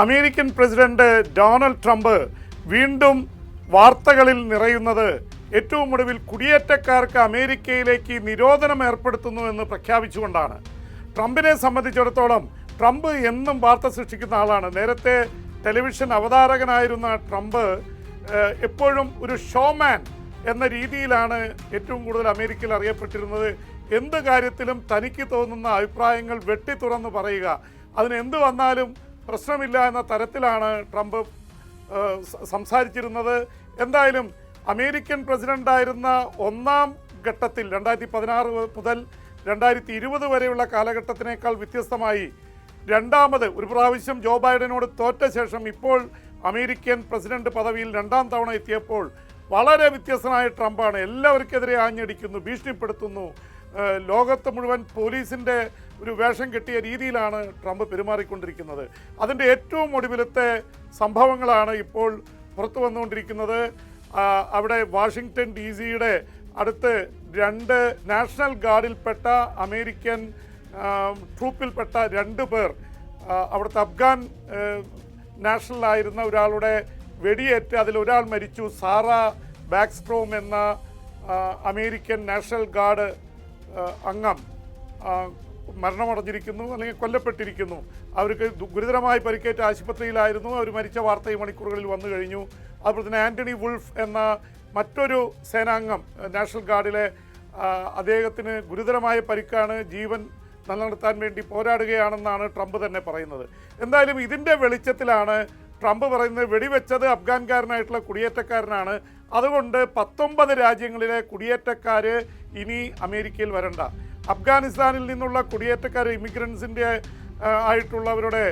American president Donald Trump വീണ്ടും വാർത്തകളിൽ നിറയുന്നത് ഏറ്റവും ഒടുവിൽ കുടിയേറ്റക്കാർക്ക് അമേരിക്കയിലേക്ക് നിരോധനം ഏർപ്പെടുത്തുന്നു എന്ന് പ്രഖ്യാപിച്ചുകൊണ്ടാണ്. ട്രംപിനെ സംബന്ധിച്ചിടത്തോളം ട്രംപ് എന്നും വാർത്ത സൃഷ്ടിക്കുന്ന ആളാണ്. നേരത്തെ ടെലിവിഷൻ അവതാരകനായിരുന്ന ട്രംപ് എപ്പോഴും ഒരു ഷോമാൻ എന്ന രീതിയിലാണ് ഏറ്റവും കൂടുതൽ അമേരിക്കയിൽ അറിയപ്പെട്ടിരുന്നത്. എന്ത് കാര്യത്തിലും തനിക്ക് തോന്നുന്ന അഭിപ്രായങ്ങൾ വെട്ടി തുറന്ന് പറയുക. അതിന് എന്ത് വന്നാലും പ്രശ്നമില്ല എന്ന തരത്തിലാണ് ട്രംപ് സംസാരിച്ചിരുന്നത്. എന്തായാലും അമേരിക്കൻ പ്രസിഡന്റായിരുന്ന ഒന്നാം ഘട്ടത്തിൽ രണ്ടായിരത്തി പതിനാറ് മുതൽ രണ്ടായിരത്തി ഇരുപത് വരെയുള്ള കാലഘട്ടത്തിനേക്കാൾ വ്യത്യസ്തമായി രണ്ടാമത് ഒരു പ്രാവശ്യം ജോ ബൈഡനോട് തോറ്റ ശേഷം ഇപ്പോൾ അമേരിക്കൻ പ്രസിഡന്റ് പദവിയിൽ രണ്ടാം തവണ എത്തിയപ്പോൾ വളരെ വ്യത്യസ്തനായ ട്രംപാണ്. എല്ലാവർക്കെതിരെ ആഞ്ഞടിക്കുന്നു ഭീഷണിപ്പെടുത്തുന്നു. ലോകത്ത് മുഴുവൻ പോലീസിന്റെ ഒരു വേഷം കെട്ടിയ രീതിയിലാണ് ട്രംപ് പെരുമാറിക്കൊണ്ടിരിക്കുന്നത്. അതിന്റെ ഏറ്റവും ഒടുവിലത്തെ സംഭവങ്ങളാണ് ഇപ്പോൾ പുറത്തു വന്നുകൊണ്ടിരിക്കുന്നത്. അവിടെ വാഷിങ്ടൺ ഡി സിയുടെ അടുത്ത് രണ്ട് നാഷണൽ ഗാർഡിൽപ്പെട്ട അമേരിക്കൻ ട്രൂപ്പിൽപ്പെട്ട രണ്ട് പേർ അവിടുത്തെ അഫ്ഗാൻ നാഷണലായിരുന്ന ഒരാളുടെ വെടിയേറ്റ് അതിൽ ഒരാൾ മരിച്ചു. സാറ ബാക്സ്ട്രോം എന്ന അമേരിക്കൻ നാഷണൽ ഗാർഡ് അംഗം മരണമടഞ്ഞിരിക്കുന്നു അല്ലെങ്കിൽ കൊല്ലപ്പെട്ടിരിക്കുന്നു. അവർക്ക് ഗുരുതരമായി പരിക്കേറ്റ ആശുപത്രിയിലായിരുന്നു. അവർ മരിച്ച വാർത്ത ഈ മണിക്കൂറുകളിൽ വന്നു കഴിഞ്ഞു. അതുപോലെ തന്നെ ആന്റണി വുൾഫ് എന്ന മറ്റൊരു സേനാംഗം നാഷണൽ ഗാർഡിലെ അദ്ദേഹത്തിന് ഗുരുതരമായ പരിക്കാണ് ജീവൻ നിലനിർത്താൻ വേണ്ടി പോരാടുകയാണെന്നാണ് ട്രംപ് തന്നെ പറയുന്നത്. എന്തായാലും ഇതിന്റെ വെളിച്ചത്തിലാണ് ട്രംപ് പറയുന്നത് വെടിവെച്ചത് അഫ്ഗാൻകാരനായിട്ടുള്ള കുടിയേറ്റക്കാരനാണ്. അതുകൊണ്ട് പത്തൊമ്പത് രാജ്യങ്ങളിലെ കുടിയേറ്റക്കാർ ഇനി അമേരിക്കയിൽ വരണ്ട. അഫ്ഗാനിസ്ഥാനിൽ നിന്നുള്ള കുടിയേറ്റക്കാർ ഇമിഗ്രൻസിന്റെ ആയിട്ടുള്ളവരുടെ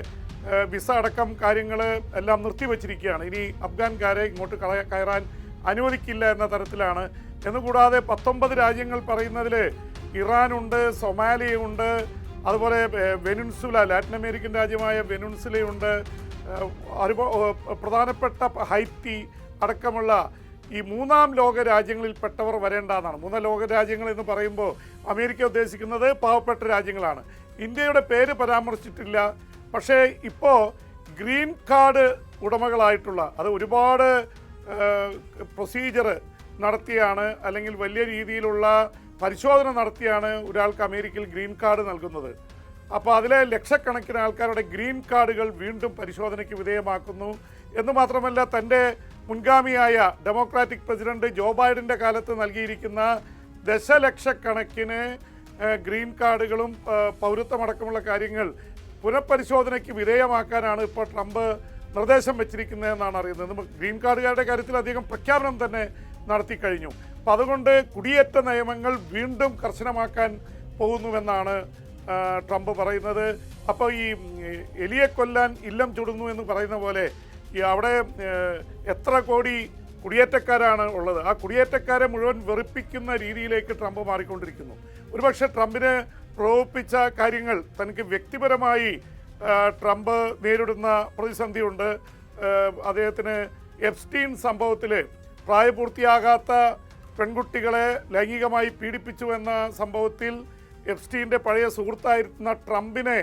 വിസ അടക്കം കാര്യങ്ങൾ എല്ലാം നിർത്തിവച്ചിരിക്കുകയാണ്. ഇനി അഫ്ഗാൻകാരെ ഇങ്ങോട്ട് കയറാൻ അനുവദിക്കില്ല എന്ന തരത്തിലാണ്. എന്നുകൂടാതെ പത്തൊമ്പത് രാജ്യങ്ങൾ പറയുന്നതിൽ ഇറാനുണ്ട് സൊമാലിയുണ്ട് അതുപോലെ വെനുൻസുല ലാറ്റിൻ അമേരിക്കൻ രാജ്യമായ വെനുൻസുലയുണ്ട് പ്രധാനപ്പെട്ട ഹൈറ്റി അടക്കമുള്ള ഈ മൂന്നാം ലോക രാജ്യങ്ങളിൽ രാജ്യങ്ങളിൽപ്പെട്ടവർ വരേണ്ടതാണ്. മൂന്നാം ലോക രാജ്യങ്ങൾ എന്ന് പറയുമ്പോൾ അമേരിക്ക ഉദ്ദേശിക്കുന്നത് പാവപ്പെട്ട രാജ്യങ്ങളാണ്. ഇന്ത്യയുടെ പേര് പരാമർശിച്ചിട്ടില്ല. പക്ഷേ ഇപ്പോൾ ഗ്രീൻ കാർഡ് ഉടമകളായിട്ടുള്ള അത് ഒരുപാട് പ്രൊസീജർ നടത്തിയാണ് അല്ലെങ്കിൽ വലിയ രീതിയിലുള്ള പരിശോധന നടത്തിയാണ് ഒരാൾക്ക് അമേരിക്കയിൽ ഗ്രീൻ കാർഡ് നൽകുന്നത്. അപ്പോൾ അതിലെ ലക്ഷക്കണക്കിന് ആൾക്കാരുടെ ഗ്രീൻ കാർഡുകൾ വീണ്ടും പരിശോധനയ്ക്ക് വിധേയമാക്കുന്നു. എന്ന് മാത്രമല്ല തന്റെ മുൻഗാമിയായ ഡെമോക്രാറ്റിക് പ്രസിഡന്റ് ജോ ബൈഡന്റെ കാലത്ത് നൽകിയിരിക്കുന്ന ദശലക്ഷക്കണക്കിന് ഗ്രീൻ കാർഡുകളും പൗരത്വമടക്കമുള്ള കാര്യങ്ങൾ പുനഃപരിശോധനയ്ക്ക് വിധേയമാക്കാനാണ് ഇപ്പോൾ ട്രംപ് നിർദ്ദേശം വെച്ചിരിക്കുന്നതെന്നാണ് അറിയുന്നത്. ഗ്രീൻ കാർഡുകാരുടെ കാര്യത്തിൽ അധികം പ്രഖ്യാപനം തന്നെ നടത്തി കഴിഞ്ഞു. അപ്പം അതുകൊണ്ട് കുടിയേറ്റ നിയമങ്ങൾ വീണ്ടും കർശനമാക്കാൻ പോകുന്നുവെന്നാണ് ട്രംപ് പറയുന്നത്. അപ്പോൾ ഈ എലിയെ കൊല്ലാൻ ഇല്ലം ചുടുന്നു എന്ന് പറയുന്ന പോലെ അവിടെ എത്ര കോടി കുടിയേറ്റക്കാരാണ് ഉള്ളത്? ആ കുടിയേറ്റക്കാരെ മുഴുവൻ വെറുപ്പിക്കുന്ന രീതിയിലേക്ക് ട്രംപ് മാറിക്കൊണ്ടിരിക്കുന്നു. ഒരുപക്ഷെ ട്രംപിനെ പ്രകോപിപ്പിച്ച കാര്യങ്ങൾ തനിക്ക് വ്യക്തിപരമായി ട്രംപ് നേരിടുന്ന പ്രതിസന്ധിയുണ്ട്. അദ്ദേഹത്തിന് എപ്സ്റ്റീൻ സംഭവത്തിൽ പ്രായപൂർത്തിയാകാത്ത പെൺകുട്ടികളെ ലൈംഗികമായി പീഡിപ്പിച്ചു എന്ന സംഭവത്തിൽ എപ്സ്റ്റീന്റെ പഴയ സുഹൃത്തായിരുന്ന ട്രംപിനെ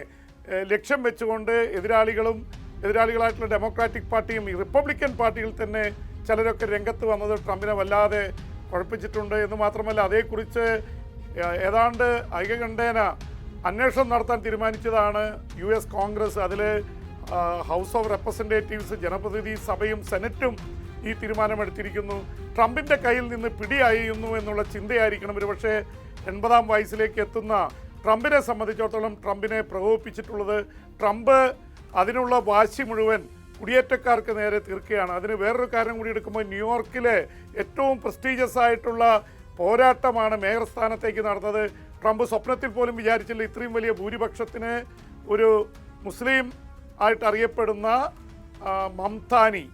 ലക്ഷ്യം വെച്ചുകൊണ്ട് എതിരാളികളും എതിരാളികളായിട്ടുള്ള ഡെമോക്രാറ്റിക് പാർട്ടിയും ഈ റിപ്പബ്ലിക്കൻ പാർട്ടിയിൽ തന്നെ ചിലരൊക്കെ രംഗത്ത് വന്നത് ട്രംപിനെ വല്ലാതെ കുഴപ്പിച്ചിട്ടുണ്ട് എന്ന് മാത്രമല്ല അതേക്കുറിച്ച് ഏതാണ്ട് ഐകകണ്ഠേന അന്വേഷണം നടത്താൻ തീരുമാനിച്ചതാണ് യു എസ് കോൺഗ്രസ്. അതിൽ ഹൗസ് ഓഫ് റെപ്രസെന്റേറ്റീവ്സ് ജനപ്രതിനിധി സഭയും സെനറ്റും ഈ തീരുമാനമെടുത്തിരിക്കുന്നു. ട്രംപിന്റെ കയ്യിൽ നിന്ന് പിടിയായിരുന്നു എന്നുള്ള ചിന്തയായിരിക്കണം. ഒരു പക്ഷേ എൺപതാം വയസ്സിലേക്ക് എത്തുന്ന ട്രംപിനെ സംബന്ധിച്ചിടത്തോളം ട്രംപിനെ പ്രകോപിപ്പിച്ചിട്ടുള്ളത് ട്രംപ് അതിനുള്ള വാശി മുഴുവൻ കുടിയേറ്റക്കാർക്ക് നേരെ തീർക്കുകയാണ്. അതിന് വേറൊരു കാര്യം കൂടി എടുക്കുമ്പോൾ ന്യൂയോർക്കിലെ ഏറ്റവും പ്രസ്റ്റീജിയസ് ആയിട്ടുള്ള പോരാട്ടമാണ് മേയർ സ്ഥാനത്തേക്ക് നടന്നത്. ട്രംപ് സ്വപ്നത്തിൽ പോലും വിചാരിച്ചില്ല ഇത്രയും വലിയ ഭൂരിപക്ഷത്തിന് ഒരു മുസ്ലിം ആയിട്ട് അറിയപ്പെടുന്ന മംതാനി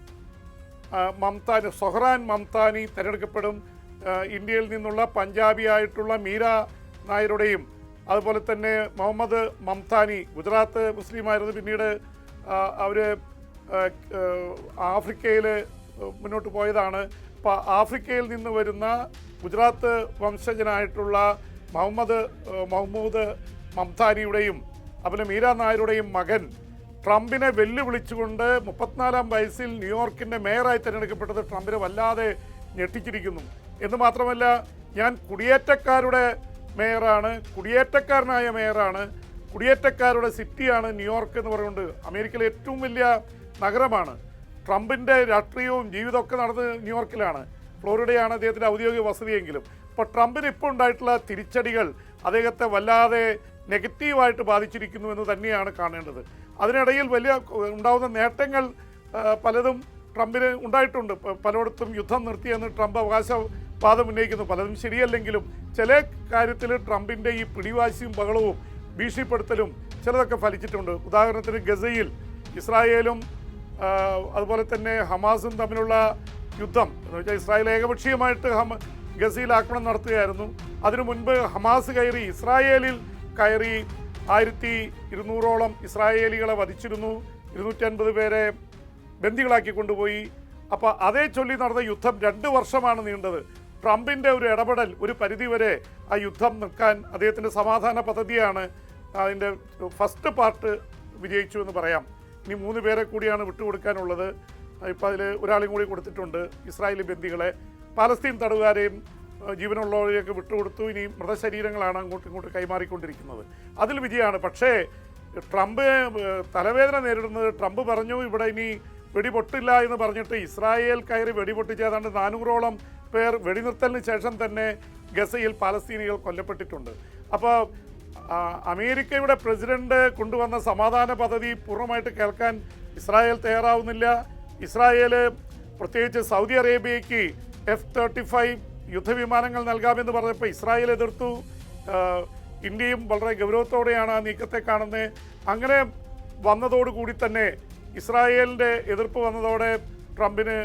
മംതാനി സൊഹ്റാൻ മംതാനി തിരഞ്ഞെടുക്കപ്പെടും. ഇന്ത്യയിൽ നിന്നുള്ള പഞ്ചാബി ആയിട്ടുള്ള മീര നായരുടെയും അതുപോലെ തന്നെ മുഹമ്മദ് മംതാനി ഗുജറാത്ത് മുസ്ലിമായിരുന്നു പിന്നീട് അവർ ആഫ്രിക്കയിൽ മുന്നോട്ട് പോയതാണ്. അപ്പോൾ ആഫ്രിക്കയിൽ നിന്ന് വരുന്ന ഗുജറാത്ത് വംശജനായിട്ടുള്ള മുഹമ്മദ് മുഹമ്മൂദ് മഹ്മൂദ് മംതാനിയുടെയും അതുപോലെ മീര നായരുടെയും മകൻ ട്രംപിനെ വെല്ലുവിളിച്ചുകൊണ്ട് മുപ്പത്തിനാലാം വയസ്സിൽ ന്യൂയോർക്കിന്റെ മേയറായി തിരഞ്ഞെടുക്കപ്പെട്ടത് ട്രംപിനെ വല്ലാതെ ഞെട്ടിച്ചിരിക്കുന്നു. എന്ന് മാത്രമല്ല ഞാൻ കുടിയേറ്റക്കാരുടെ മേയറാണ് കുടിയേറ്റക്കാരനായ മേയറാണ്. കുടിയേറ്റക്കാരുടെ സിറ്റിയാണ് ന്യൂയോർക്ക് എന്ന് പറയുന്നത്. അമേരിക്കയിലെ ഏറ്റവും വലിയ നഗരമാണ്. ട്രംപിന്റെ രാഷ്ട്രീയവും ജീവിതമൊക്കെ നടന്നത് ന്യൂയോർക്കിലാണ്. ഫ്ലോറിഡയാണ് അദ്ദേഹത്തിന്റെ ഔദ്യോഗിക വസതിയെങ്കിലും. അപ്പോൾ ട്രംപിന് ഇപ്പോൾ ഉണ്ടായിട്ടുള്ള തിരിച്ചടികൾ അദ്ദേഹത്തെ വല്ലാതെ നെഗറ്റീവായിട്ട് ബാധിച്ചിരിക്കുന്നു എന്ന് തന്നെയാണ് കാണേണ്ടത്. അതിനിടയിൽ വലിയ ഉണ്ടാകുന്ന നേട്ടങ്ങൾ പലതും ട്രംപിന് ഉണ്ടായിട്ടുണ്ട്. പലയിടത്തും യുദ്ധം നിർത്തിയെന്ന് ട്രംപ് അവകാശവാദം ഉന്നയിക്കുന്നു. പലതും ശരിയല്ലെങ്കിലും ചില കാര്യത്തിൽ ട്രംപിന്റെ ഈ പിടിവാശിയും ബഹളവും ഭീഷണിപ്പെടുത്തലും ചിലതൊക്കെ ഫലിച്ചിട്ടുണ്ട്. ഉദാഹരണത്തിന് ഗസയിൽ ഇസ്രായേലും അതുപോലെ തന്നെ ഹമാസും തമ്മിലുള്ള യുദ്ധം. എന്ന് വെച്ചാൽ ഇസ്രായേൽ ഏകപക്ഷീയമായിട്ട് ഹമ ഗസയിൽ ആക്രമണം നടത്തുകയായിരുന്നു. അതിനു മുൻപ് ഹമാസ് കയറി ഇസ്രായേലിൽ കയറി ആയിരത്തി ഇരുന്നൂറോളം ഇസ്രായേലികളെ വധിച്ചിരുന്നു. ഇരുന്നൂറ്റൻപത് പേരെ ബന്ദികളാക്കി കൊണ്ടുപോയി. അപ്പോൾ അതേ ചൊല്ലി നടന്ന യുദ്ധം രണ്ട് വർഷമാണ് നീണ്ടത്. ട്രംപിന്റെ ഒരു ഇടപെടൽ ഒരു പരിധിവരെ ആ യുദ്ധം നിൽക്കാൻ അദ്ദേഹത്തിന്റെ സമാധാന പദ്ധതിയാണ് അതിന്റെ ഫസ്റ്റ് പാർട്ട് വിജയിച്ചു എന്ന് പറയാം. ഇനി മൂന്ന് പേരെ കൂടിയാണ് വിട്ടുകൊടുക്കാനുള്ളത്. ഇപ്പോൾ അതിൽ ഒരാളെയും കൂടി കൊടുത്തിട്ടുണ്ട് ഇസ്രായേലി ബന്ദികളെ. പലസ്തീൻ തടവുകാരെയും ജീവനുള്ളവരെയൊക്കെ വിട്ടുകൊടുത്തു. ഇനി മൃതശരീരങ്ങളാണ് അങ്ങോട്ടും ഇങ്ങോട്ട് കൈമാറിക്കൊണ്ടിരിക്കുന്നത്. അതിൽ വിജയമാണ്. പക്ഷേ ട്രംപ് തലവേദന നേരിടുന്നത് ട്രംപ് പറഞ്ഞു ഇവിടെ ഇനി വെടിപൊട്ടില്ല എന്ന് പറഞ്ഞിട്ട് ഇസ്രായേൽ കയറി വെടിപൊട്ടിച്ച് ഏതാണ്ട് നാനൂറോളം പേർ വെടിനിർത്തലിന് ശേഷം തന്നെ ഗസയിൽ പാലസ്തീനികൾ കൊല്ലപ്പെട്ടിട്ടുണ്ട്. അപ്പോൾ അമേരിക്കയുടെ പ്രസിഡന്റ് കൊണ്ടുവന്ന സമാധാന പദ്ധതി പൂർണമായിട്ട് കേൾക്കാൻ ഇസ്രായേൽ തയ്യാറാവുന്നില്ല. ഇസ്രായേൽ പ്രത്യേകിച്ച് സൗദി അറേബ്യയ്ക്ക് എഫ് തേർട്ടി ഫൈവ് യുദ്ധവിമാനങ്ങൾ നൽകാമെന്ന് പറഞ്ഞപ്പോൾ ഇസ്രായേൽ എതിർത്തു. ഇന്ത്യയും വളരെ ഗൗരവത്തോടെയാണ് ആ നീക്കത്തെ കാണുന്നത്. അങ്ങനെ വന്നതോടുകൂടി തന്നെ ഇസ്രായേലിന്റെ എതിർപ്പ് വന്നതോടെ ട്രംപിന്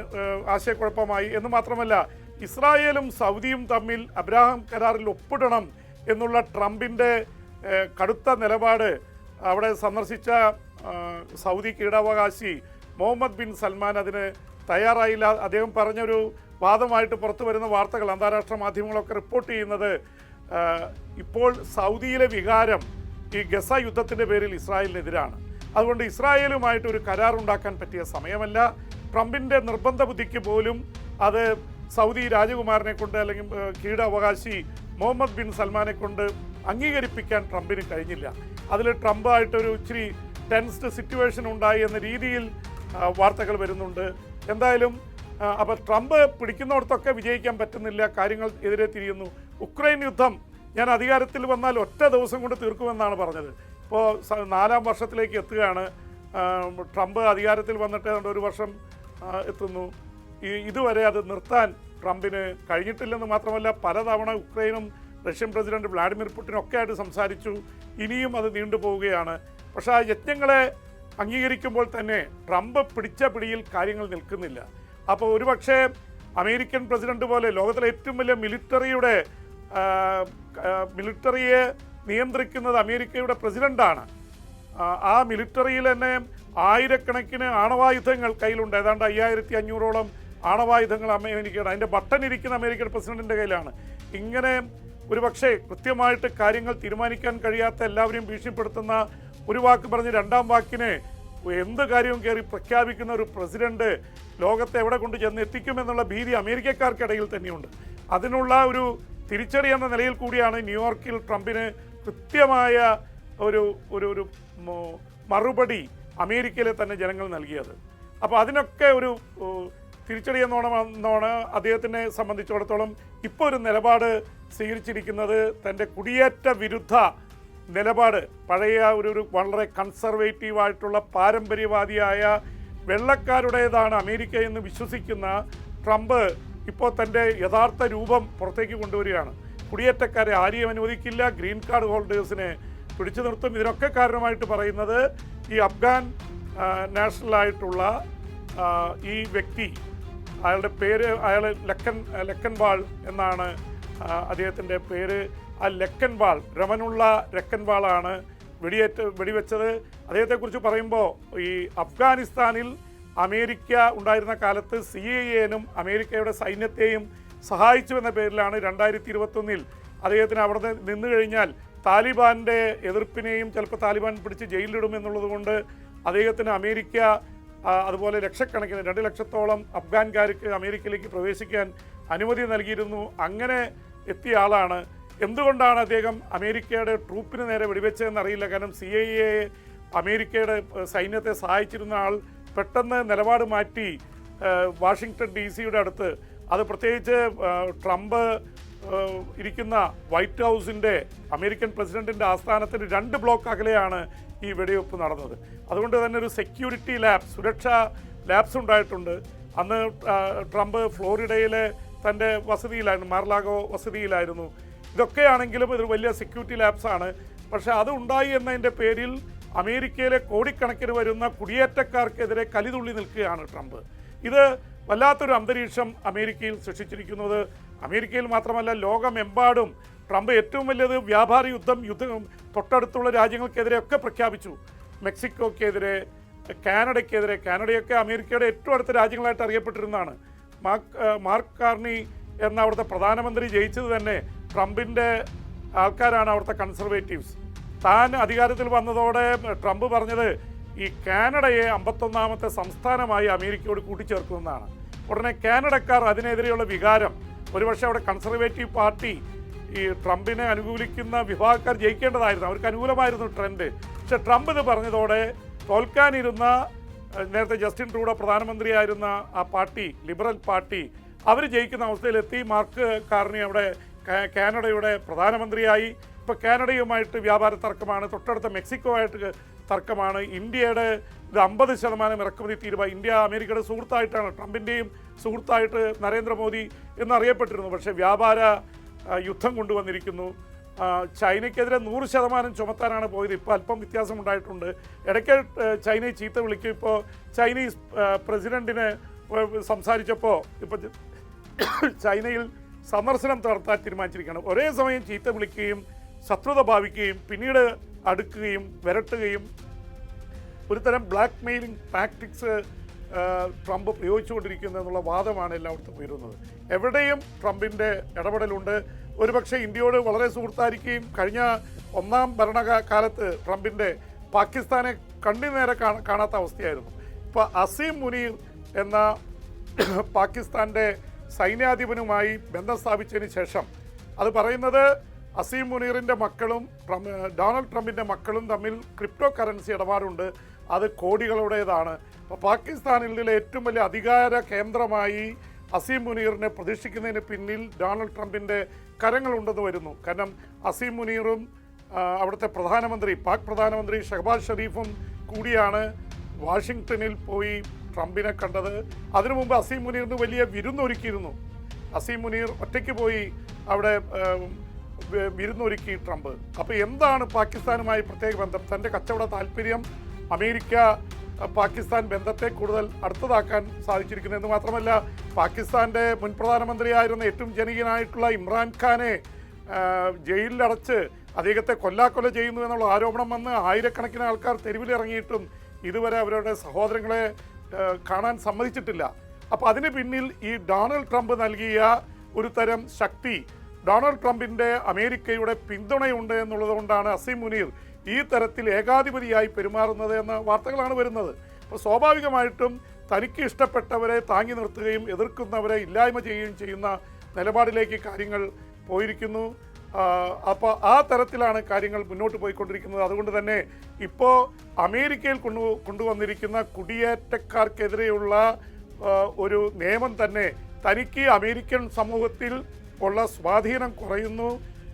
ആശയക്കുഴപ്പമായി. എന്ന് മാത്രമല്ല ഇസ്രായേലും സൗദിയും തമ്മിൽ അബ്രാഹാം കരാറിൽ ഒപ്പിടണം എന്നുള്ള ട്രംപിന്റെ കടുത്ത നിലപാട് അവിടെ സന്ദർശിച്ച സൗദി കീടാവകാശി മുഹമ്മദ് ബിൻ സൽമാൻ അതിന് തയ്യാറായില്ല. അദ്ദേഹം പറഞ്ഞൊരു വാദമായിട്ട് പുറത്തു വരുന്ന വാർത്തകൾ അന്താരാഷ്ട്ര മാധ്യമങ്ങളൊക്കെ റിപ്പോർട്ട് ചെയ്യുന്നത് ഇപ്പോൾ സൗദിയിലെ വികാരം ഈ ഗസ യുദ്ധത്തിന്റെ പേരിൽ ഇസ്രായേലിനെതിരാണ്. അതുകൊണ്ട് ഇസ്രായേലുമായിട്ട് ഒരു കരാർ ഉണ്ടാക്കാൻ പറ്റിയ സമയമല്ല. ട്രംപിന്റെ നിർബന്ധ ബുദ്ധിക്ക് പോലും അത് സൗദി രാജകുമാരനെ കൊണ്ട് അല്ലെങ്കിൽ കീഴാവകാശി മുഹമ്മദ് ബിൻ സൽമാനെ കൊണ്ട് അംഗീകരിപ്പിക്കാൻ ട്രംപിന് കഴിഞ്ഞില്ല. അതിൽ ട്രംപായിട്ടൊരു ഇച്ചിരി ടെൻസ്ഡ് സിറ്റുവേഷൻ ഉണ്ടായി എന്ന രീതിയിൽ വാർത്തകൾ വരുന്നുണ്ട്. എന്തായാലും അപ്പോൾ ട്രംപ് പിടിക്കുന്നിടത്തൊക്കെ വിജയിക്കാൻ പറ്റുന്നില്ല കാര്യങ്ങൾ എതിരെ തിരിയുന്നു. ഉക്രൈൻ യുദ്ധം ഞാൻ അധികാരത്തിൽ വന്നാൽ ഒറ്റ ദിവസം കൊണ്ട് തീർക്കുമെന്നാണ് പറഞ്ഞത്. ഇപ്പോൾ നാലാം വർഷത്തിലേക്ക് എത്തുകയാണ്. ട്രംപ് അധികാരത്തിൽ വന്നിട്ട് ഒരു വർഷം എത്തുന്നു. ഈ ഇതുവരെ അത് നിർത്താൻ ട്രംപിന് കഴിഞ്ഞിട്ടില്ലെന്ന് മാത്രമല്ല പലതവണ ഉക്രൈനും റഷ്യൻ പ്രസിഡന്റ് വ്ളാഡിമിർ പുടിനും ഒക്കെ ആയിട്ട് സംസാരിച്ചു. ഇനിയും അത് നീണ്ടുപോവുകയാണ്. പക്ഷേ ആ യജ്ഞങ്ങളെ അംഗീകരിക്കുമ്പോൾ തന്നെ ട്രംപ് പിടിച്ച പിടിയിൽ കാര്യങ്ങൾ നിൽക്കുന്നില്ല. അപ്പോൾ ഒരുപക്ഷെ അമേരിക്കൻ പ്രസിഡന്റ് പോലെ ലോകത്തിലെ ഏറ്റവും വലിയ മിലിറ്ററിയുടെ മിലിറ്ററിയെ നിയന്ത്രിക്കുന്നത് അമേരിക്കയുടെ പ്രസിഡന്റാണ്. ആ മിലിറ്ററിയിൽ തന്നെ ആയിരക്കണക്കിന് ആണവായുധങ്ങൾ കയ്യിലുണ്ട്. ഏതാണ്ട് അയ്യായിരത്തി അഞ്ഞൂറോളം ആണവായുധങ്ങൾ അമേരിക്കയുടെ അതിന്റെ ബട്ടൺ ഇരിക്കുന്ന അമേരിക്കൻ പ്രസിഡന്റിന്റെ കയ്യിലാണ്. ഇങ്ങനെ ഒരു പക്ഷേ കൃത്യമായിട്ട് കാര്യങ്ങൾ തീരുമാനിക്കാൻ കഴിയാത്ത എല്ലാവരെയും ഭീഷണിപ്പെടുത്തുന്ന ഒരു വാക്ക് പറഞ്ഞ് രണ്ടാം വാക്കിനെ എന്ത് കാര്യവും കയറി പ്രഖ്യാപിക്കുന്ന ഒരു പ്രസിഡന്റ് ലോകത്തെ എവിടെ കൊണ്ട് ചെന്ന് എത്തിക്കുമെന്നുള്ള ഭീതി അമേരിക്കക്കാർക്കിടയിൽ തന്നെയുണ്ട്. അതിനുള്ള ഒരു തിരിച്ചടി എന്ന നിലയിൽ കൂടിയാണ് ന്യൂയോർക്കിൽ ട്രംപിന് കൃത്യമായ ഒരു ഒരു ഒരു മറുപടി അമേരിക്കയിലെ തന്നെ ജനങ്ങൾ നൽകിയത്. അപ്പോൾ അതിനൊക്കെ ഒരു തിരിച്ചടി എന്നോണം എന്നോണ് അദ്ദേഹത്തിനെ സംബന്ധിച്ചിടത്തോളം ഇപ്പോൾ ഒരു നിലപാട് സ്വീകരിച്ചിരിക്കുന്നത് തന്റെ കുടിയേറ്റ വിരുദ്ധ നിലപാട് പഴയ ഒരു ഒരു വളരെ കൺസർവേറ്റീവായിട്ടുള്ള പാരമ്പര്യവാദിയായ വെള്ളക്കാരുടേതാണ് അമേരിക്ക എന്ന് വിശ്വസിക്കുന്ന ട്രംപ് ഇപ്പോൾ തന്റെ യഥാർത്ഥ രൂപം പുറത്തേക്ക് കൊണ്ടുവരികയാണ്. കുടിയേറ്റക്കാരെ ആരെയും അനുവദിക്കില്ല ഗ്രീൻ കാർഡ് ഹോൾഡേഴ്സിനെ പിടിച്ചു നിർത്തും. ഇതിനൊക്കെ കാരണമായിട്ട് പറയുന്നത് ഈ അഫ്ഗാൻ നാഷണലായിട്ടുള്ള ഈ വ്യക്തി അയാളുടെ പേര് അയാൾ ലക്കൻ ലക്കൻവാൾ എന്നാണ് അദ്ദേഹത്തിന്റെ പേര്. ആ ലക്കൻവാൾ രമനുള്ള ലക്കൻവാളാണ് വെടിയേറ്റ് വെടിവെച്ചത്. അദ്ദേഹത്തെക്കുറിച്ച് പറയുമ്പോൾ ഈ അഫ്ഗാനിസ്ഥാനിൽ അമേരിക്ക ഉണ്ടായിരുന്ന കാലത്ത് സി എ എനും അമേരിക്കയുടെ സൈന്യത്തെയും സഹായിച്ചു എന്ന പേരിലാണ് രണ്ടായിരത്തി ഇരുപത്തൊന്നിൽ അദ്ദേഹത്തിന് അവിടെ നിന്ന് കഴിഞ്ഞാൽ താലിബാന്റെ എതിർപ്പിനെയും ചിലപ്പോൾ താലിബാൻ പിടിച്ച് ജയിലിലിടും എന്നുള്ളത് കൊണ്ട് അദ്ദേഹത്തിന് അമേരിക്ക അതുപോലെ ലക്ഷക്കണക്കിന് രണ്ട് ലക്ഷത്തോളം അഫ്ഗാൻകാർക്ക് അമേരിക്കയിലേക്ക് പ്രവേശിക്കാൻ അനുമതി നൽകിയിരുന്നു. അങ്ങനെ എത്തിയ ആളാണ്. എന്തുകൊണ്ടാണ് അദ്ദേഹം അമേരിക്കയുടെ ട്രൂപ്പിന് നേരെ വെടിവെച്ചതെന്ന് അറിയില്ല. കാരണം സി ഐ എ അമേരിക്കയുടെ സൈന്യത്തെ സഹായിച്ചിരുന്ന ആൾ പെട്ടെന്ന് നിലപാട് മാറ്റി വാഷിങ്ടൺ ഡി സിയുടെ അടുത്ത്. അത് പ്രത്യേകിച്ച് ട്രംപ് ഇരിക്കുന്ന വൈറ്റ് ഹൗസിന്റെ അമേരിക്കൻ പ്രസിഡന്റിന്റെ ആസ്ഥാനത്തിന് രണ്ട് ബ്ലോക്ക് അകലെയാണ് ഈ വെടിവെപ്പ് നടന്നത്. അതുകൊണ്ട് തന്നെ ഒരു സെക്യൂരിറ്റി ലാബ് സുരക്ഷാ ലാബ്സ് ഉണ്ടായിട്ടുണ്ട്. അന്ന് ട്രംപ് ഫ്ലോറിഡയിലെ തന്റെ വസതിയിലായിരുന്നു മാർലാഗോ വസതിയിലായിരുന്നു. ഇതൊക്കെയാണെങ്കിലും ഇതൊരു വലിയ സെക്യൂരിറ്റി ലാബ്സാണ് പക്ഷേ അത് ഉണ്ടായി എന്നതിന്റെ പേരിൽ അമേരിക്കയിലെ കോടിക്കണക്കിന് വരുന്ന കുടിയേറ്റക്കാർക്കെതിരെ കലിതുള്ളി നിൽക്കുകയാണ് ട്രംപ്. ഇത് വല്ലാത്തൊരു അന്തരീക്ഷം അമേരിക്കയിൽ സൃഷ്ടിച്ചിരിക്കുന്നത്. അമേരിക്കയിൽ മാത്രമല്ല ലോകമെമ്പാടും ട്രംപ് ഏറ്റവും വലിയത് വ്യാപാര യുദ്ധം യുദ്ധം തൊട്ടടുത്തുള്ള രാജ്യങ്ങൾക്കെതിരെയൊക്കെ പ്രഖ്യാപിച്ചു. മെക്സിക്കോക്കെതിരെ കാനഡയ്ക്കെതിരെ കാനഡയൊക്കെ അമേരിക്കയുടെ ഏറ്റവും അടുത്ത രാജ്യങ്ങളായിട്ട് അറിയപ്പെട്ടിരുന്നതാണ്. മാർക്ക് മാർക്ക് കാർണി എന്ന അവിടുത്തെ പ്രധാനമന്ത്രി ജയിച്ചത് തന്നെ ട്രംപിന്റെ ആൾക്കാരാണ് അവിടുത്തെ കൺസർവേറ്റീവ്സ്. താൻ അധികാരത്തിൽ വന്നതോടെ ട്രംപ് പറഞ്ഞത് ഈ കാനഡയെ അമ്പത്തൊന്നാമത്തെ സംസ്ഥാനമായി അമേരിക്കയോട് കൂട്ടിച്ചേർക്കുമെന്നാണ് ഉടനെ കാനഡക്കാർ അതിനെതിരെയുള്ള വികാരം. ഒരുപക്ഷെ അവിടെ കൺസർവേറ്റീവ് പാർട്ടി ഈ ട്രംപിനെ അനുകൂലിക്കുന്ന വിഭാഗക്കാർ ജയിക്കേണ്ടതായിരുന്നു. അവർക്ക് അനുകൂലമായിരുന്നു ട്രെൻഡ്. പക്ഷെ ട്രംപ് ഇത് പറഞ്ഞതോടെ തോൽക്കാനിരുന്ന നേരത്തെ ജസ്റ്റിൻ ട്രൂഡോ പ്രധാനമന്ത്രിയായിരുന്ന ആ പാർട്ടി ലിബറൽ പാർട്ടി അവർ ജയിക്കുന്ന അവസ്ഥയിലെത്തി. മാർക്ക് കാർണി അവിടെ കാനഡയുടെ പ്രധാനമന്ത്രിയായി. ഇപ്പോൾ കാനഡയുമായിട്ട് വ്യാപാര തർക്കമാണ്. തൊട്ടടുത്ത മെക്സിക്കോ ആയിട്ട് തർക്കമാണ്. ഇന്ത്യയുടെ ഇത് അമ്പത് ശതമാനം ഇറക്കുമതി തീരുവ ഇന്ത്യ അമേരിക്കയുടെ സുഹൃത്തായിട്ടാണ് ട്രംപിന്റെയും സുഹൃത്തായിട്ട് നരേന്ദ്രമോദി എന്നറിയപ്പെട്ടിരുന്നു. പക്ഷേ വ്യാപാര യുദ്ധം കൊണ്ടുവന്നിരിക്കുന്നു. ചൈനയ്ക്കെതിരെ നൂറ് ശതമാനം ചുമത്താനാണ് പോയത്. ഇപ്പോൾ അല്പം വ്യത്യാസമുണ്ടായിട്ടുണ്ട്. ഇടയ്ക്ക് ചൈനയെ ചീത്ത വിളിക്കും. ഇപ്പോൾ ചൈനീസ് പ്രസിഡന്റിന് സംസാരിച്ചപ്പോൾ ഇപ്പോൾ ചൈനയിൽ സന്ദർശനം നടത്താൻ തീരുമാനിച്ചിരിക്കുകയാണ്. ഒരേ സമയം ചീത്ത വിളിക്കുകയും ശത്രുത ഭാവിക്കുകയും പിന്നീട് അടുക്കുകയും വരട്ടുകയും ഒരു തരം ബ്ലാക്ക് മെയിലിംഗ് ടാക്ടിക്സ് ട്രംപ് പ്രയോഗിച്ചുകൊണ്ടിരിക്കുന്നു എന്നുള്ള വാദമാണ് എല്ലായിടത്തും ഉയരുന്നത്. എവിടെയും ട്രംപിന്റെ ഇടപെടലുണ്ട്. ഒരുപക്ഷെ ഇന്ത്യയോട് വളരെ സുഹൃത്തായിരിക്കുകയും കഴിഞ്ഞ ഒന്നാം ഭരണകാലത്ത് ട്രംപിന്റെ പാകിസ്ഥാനെ കണ്ണി നേരെ കാണാത്ത അവസ്ഥയായിരുന്നു. ഇപ്പോൾ അസീം മുനീർ എന്ന പാകിസ്ഥാന്റെ സൈന്യാധിപനുമായി ബന്ധം സ്ഥാപിച്ചതിന് ശേഷം അത് പറയുന്നത് അസീം മുനീറിന്റെ മക്കളും ഡൊണാൾഡ് ട്രംപിന്റെ മക്കളും തമ്മിൽ ക്രിപ്റ്റോ കറൻസി ഇടപാടുണ്ട്. അത് കോടികളുടേതാണ്. അപ്പോൾ പാകിസ്ഥാനിലെ ഏറ്റവും വലിയ അധികാര കേന്ദ്രമായി അസീം മുനീറിനെ പ്രതീക്ഷിക്കുന്നതിന് പിന്നിൽ ഡൊണാൾഡ് ട്രംപിന്റെ കരങ്ങളുണ്ടെന്ന് വരുന്നു. കാരണം അസീം മുനീറും അവിടുത്തെ പ്രധാനമന്ത്രി പാക് പ്രധാനമന്ത്രി ഷഹബാസ് ഷെരീഫും കൂടിയാണ് വാഷിങ്ടണിൽ പോയി ട്രംപിനെ കണ്ടത്. അതിനു മുമ്പ് അസീം മുനീറിന് വലിയ വിരുന്നൊരുക്കിയിരുന്നു. അസീം മുനീർ ഒറ്റയ്ക്ക് പോയി അവിടെ വിരുന്നൊരുക്കി ട്രംപ്. അപ്പോൾ എന്താണ് പാകിസ്ഥാനുമായി പ്രത്യേക ബന്ധം? തന്റെ കച്ചവട താല്പര്യം അമേരിക്ക പാകിസ്ഥാൻ ബന്ധത്തെ കൂടുതൽ അടുത്തതാക്കാൻ സാധിച്ചിരിക്കുന്നു എന്ന് മാത്രമല്ല പാകിസ്ഥാന്റെ മുൻ പ്രധാനമന്ത്രിയായിരുന്ന ഏറ്റവും ജനകീയനായിട്ടുള്ള ഇമ്രാൻഖാനെ ജയിലിലടച്ച് അദ്ദേഹത്തെ കൊല്ലാക്കൊല ചെയ്യുന്നു എന്നുള്ള ആരോപണം വന്ന് ആയിരക്കണക്കിന് ആൾക്കാർ തെരുവിലിറങ്ങിയിട്ടും ഇതുവരെ അവരുടെ സഹോദരങ്ങളെ കാണാൻ സമ്മതിച്ചിട്ടില്ല. അപ്പോൾ അതിന് പിന്നിൽ ഈ ഡൊണാൾഡ് ട്രംപ് നൽകിയ ഒരു തരം ശക്തി ഡൊണാൾഡ് ട്രംപിന്റെ അമേരിക്കയുടെ പിന്തുണയുണ്ട് എന്നുള്ളതുകൊണ്ടാണ് അസീം മുനീർ ഈ തരത്തിൽ ഏകാധിപതിയായി പെരുമാറുന്നത് എന്ന വാർത്തകളാണ് വരുന്നത്. അപ്പോൾ സ്വാഭാവികമായിട്ടും തനിക്ക് ഇഷ്ടപ്പെട്ടവരെ താങ്ങി നിർത്തുകയും എതിർക്കുന്നവരെ ഇല്ലായ്മ ചെയ്യുകയും ചെയ്യുന്ന നിലപാടിലേക്ക് കാര്യങ്ങൾ പോയിരിക്കുന്നു. അപ്പോൾ ആ തരത്തിലാണ് കാര്യങ്ങൾ മുന്നോട്ട് പോയിക്കൊണ്ടിരിക്കുന്നത്. അതുകൊണ്ട് തന്നെ ഇപ്പോൾ അമേരിക്കയിൽ കൊണ്ടു കൊണ്ടുവന്നിരിക്കുന്ന കുടിയേറ്റക്കാർക്കെതിരെയുള്ള ഒരു നിയമം തന്നെ തനിക്ക് അമേരിക്കൻ സമൂഹത്തിൽ ഉള്ള സ്വാധീനം കുറയുന്നു.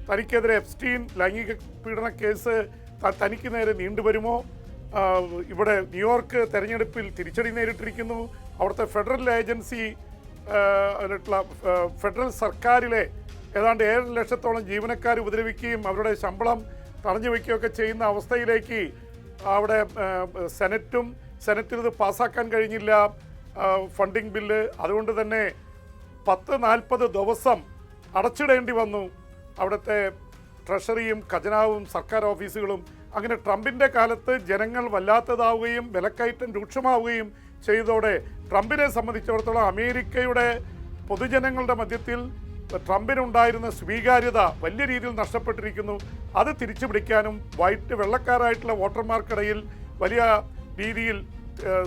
തനിക്കെതിരെ എപ്സ്റ്റീൻ ലൈംഗിക പീഡന കേസ് തനിക്ക് നേരെ നീണ്ടുവരുമോ ഇവിടെ ന്യൂയോർക്ക് തെരഞ്ഞെടുപ്പിൽ തിരിച്ചടി നേരിട്ടിരിക്കുന്നു. അവിടുത്തെ ഫെഡറൽ ഏജൻസി ഫെഡറൽ സർക്കാരിലെ ഏതാണ്ട് ഏഴ് ലക്ഷത്തോളം ജീവനക്കാർ ഉപദ്രവിക്കുകയും അവരുടെ ശമ്പളം തടഞ്ഞു വയ്ക്കുകയൊക്കെ ചെയ്യുന്ന അവസ്ഥയിലേക്ക് അവിടെ സെനറ്റും സെനറ്റിൽ ഇത് പാസ്സാക്കാൻ കഴിഞ്ഞില്ല. Funding bill. അതുകൊണ്ട് തന്നെ പത്ത് നാൽപ്പത് ദിവസം അടച്ചിടേണ്ടി വന്നു. അവിടുത്തെ ട്രഷറിയും ഖജനാവും സർക്കാർ ഓഫീസുകളും അങ്ങനെ ട്രംപിന്റെ കാലത്ത് ജനങ്ങൾ വല്ലാത്തതാവുകയും വിലക്കയറ്റം രൂക്ഷമാവുകയും ചെയ്തതോടെ ട്രംപിനെ സംബന്ധിച്ചിടത്തോളം അമേരിക്കയുടെ പൊതുജനങ്ങളുടെ മധ്യത്തിൽ ട്രംപിനുണ്ടായിരുന്ന സ്വീകാര്യത വലിയ രീതിയിൽ നഷ്ടപ്പെട്ടിരിക്കുന്നു. അത് തിരിച്ചു പിടിക്കാനും വൈറ്റ് വെള്ളക്കാരായിട്ടുള്ള വോട്ടർമാർക്കിടയിൽ വലിയ രീതിയിൽ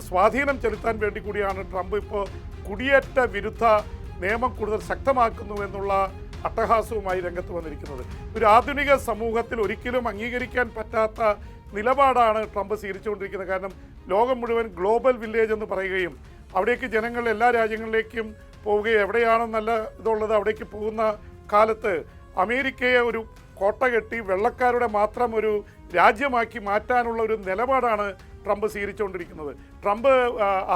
സ്വാധീനം ചെലുത്താൻ വേണ്ടി കൂടിയാണ് ട്രംപ് ഇപ്പോൾ കുടിയേറ്റ വിരുദ്ധ നിയമം കൂടുതൽ ശക്തമാക്കുന്നു എന്നുള്ള അട്ടഹാസവുമായി രംഗത്ത് വന്നിരിക്കുന്നത്. ഒരു ആധുനിക സമൂഹത്തിൽ ഒരിക്കലും അംഗീകരിക്കാൻ പറ്റാത്ത നിലപാടാണ് ട്രംപ് സ്വീകരിച്ചുകൊണ്ടിരിക്കുന്നത്. കാരണം ലോകം മുഴുവൻ ഗ്ലോബൽ വില്ലേജ് എന്ന് പറയുകയും അവിടേക്ക് ജനങ്ങൾ എല്ലാ രാജ്യങ്ങളിലേക്കും പോവുകയും എവിടെയാണ് നല്ല ഇതുള്ളത് അവിടേക്ക് പോകുന്ന കാലത്ത് അമേരിക്കയെ ഒരു കോട്ട കെട്ടി വെള്ളക്കാരുടെ മാത്രം ഒരു രാജ്യമാക്കി മാറ്റാനുള്ള ഒരു നിലപാടാണ് ട്രംപ് സ്വീകരിച്ചുകൊണ്ടിരിക്കുന്നത്. ട്രംപ്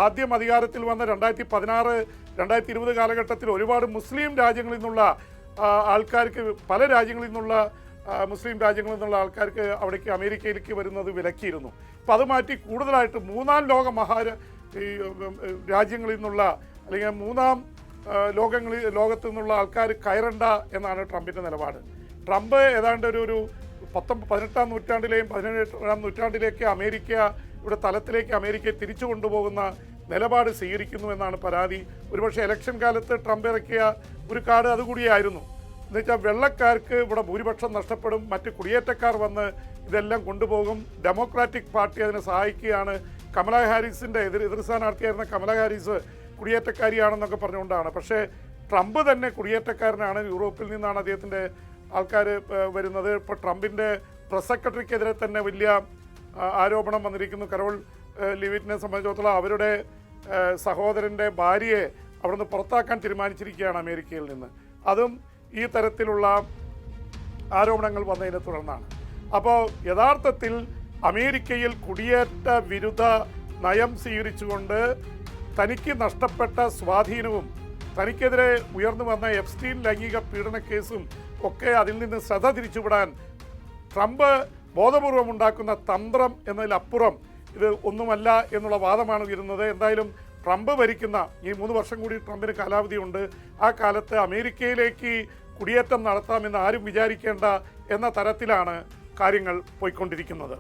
ആദ്യം അധികാരത്തിൽ വന്ന രണ്ടായിരത്തി പതിനാറ് രണ്ടായിരത്തി ഇരുപത് കാലഘട്ടത്തിൽ ഒരുപാട് മുസ്ലിം രാജ്യങ്ങളിൽ നിന്നുള്ള ആൾക്കാർക്ക് പല രാജ്യങ്ങളിൽ നിന്നുള്ള മുസ്ലിം രാജ്യങ്ങളിൽ നിന്നുള്ള ആൾക്കാർക്ക് അവിടേക്ക് അമേരിക്കയിലേക്ക് വരുന്നത് വിലക്കിയിരുന്നു. അപ്പോൾ അത് മാറ്റി കൂടുതലായിട്ട് മൂന്നാം ലോക ഉം, രാജ്യങ്ങളിൽ നിന്നുള്ള അല്ലെങ്കിൽ മൂന്നാം ലോകങ്ങളിൽ ലോകത്തു നിന്നുള്ള ആൾക്കാർ കയറണ്ട എന്നാണ് ട്രംപിന്റെ നിലപാട്. ട്രംപ് ഏതാണ്ട് ഒരു ഒരു പത്തൊമ്പത് പതിനെട്ടാം നൂറ്റാണ്ടിലെയും പതിനേഴാം നൂറ്റാണ്ടിലേക്ക് അമേരിക്ക ഇവിടെ തലത്തിലേക്ക് അമേരിക്കയെ തിരിച്ചു കൊണ്ടുപോകുന്ന നിലപാട് സ്വീകരിക്കുന്നു എന്നാണ് പരാതി. ഒരുപക്ഷെ ഇലക്ഷൻ കാലത്ത് ട്രംപ് ഇറക്കിയ ഒരു കാർഡ് അതുകൂടിയായിരുന്നു. എന്നുവെച്ചാൽ വെള്ളക്കാർക്ക് ഇവിടെ ഭൂരിപക്ഷം നഷ്ടപ്പെടും മറ്റ് കുടിയേറ്റക്കാർ വന്ന് ഇതെല്ലാം കൊണ്ടുപോകും. ഡെമോക്രാറ്റിക് പാർട്ടി അതിനെ സഹായിക്കുകയാണ്. കമല ഹാരിസിന്റെ എതിർ എതിർ സ്ഥാനാർത്ഥിയായിരുന്ന കമല ഹാരിസ് കുടിയേറ്റക്കാരിയാണെന്നൊക്കെ പറഞ്ഞുകൊണ്ടാണ്. പക്ഷേ ട്രംപ് തന്നെ കുടിയേറ്റക്കാരനാണ്. യൂറോപ്പിൽ നിന്നാണ് അദ്ദേഹത്തിന്റെ ആൾക്കാർ വരുന്നത്. ഇപ്പോൾ ട്രംപിന്റെ പ്രസ് സെക്രട്ടറിക്കെതിരെ തന്നെ വലിയ ആരോപണം വന്നിരിക്കുന്നു. കരോൾ ലിവിറ്റിനെ സംബന്ധിച്ചിടത്തോളം അവരുടെ സഹോദരന്റെ ഭാര്യയെ അവിടുന്ന് പുറത്താക്കാൻ തീരുമാനിച്ചിരിക്കുകയാണ് അമേരിക്കയിൽ നിന്ന്. അതും ഈ തരത്തിലുള്ള ആരോപണങ്ങൾ വന്നതിനെ തുടർന്നാണ്. അപ്പോൾ യഥാർത്ഥത്തിൽ അമേരിക്കയിൽ കുടിയേറ്റ വിരുദ്ധ നയം സ്വീകരിച്ചുകൊണ്ട് തനിക്ക് നഷ്ടപ്പെട്ട സ്വാധീനവും തനിക്കെതിരെ ഉയർന്നു വന്ന എഫ്സ്റ്റീൻ ലൈംഗിക പീഡന കേസും ഒക്കെ അതിൽ നിന്ന് ശ്രദ്ധ തിരിച്ചുവിടാൻ ട്രംപ് ബോധപൂർവം ഉണ്ടാക്കുന്ന തന്ത്രം എന്നതിലപ്പുറം ഇത് ഒന്നുമല്ല എന്നുള്ള വാദമാണ് ഉയരുന്നത്. എന്തായാലും ട്രംപ് ഭരിക്കുന്ന ഈ മൂന്ന് വർഷം കൂടി ട്രംപിന് കാലാവധിയുണ്ട്. ആ കാലത്ത് അമേരിക്കയിലേക്ക് കുടിയേറ്റം നടത്താമെന്ന് ആരും വിചാരിക്കേണ്ട എന്ന തരത്തിലാണ് കാര്യങ്ങൾ പോയിക്കൊണ്ടിരിക്കുന്നത്.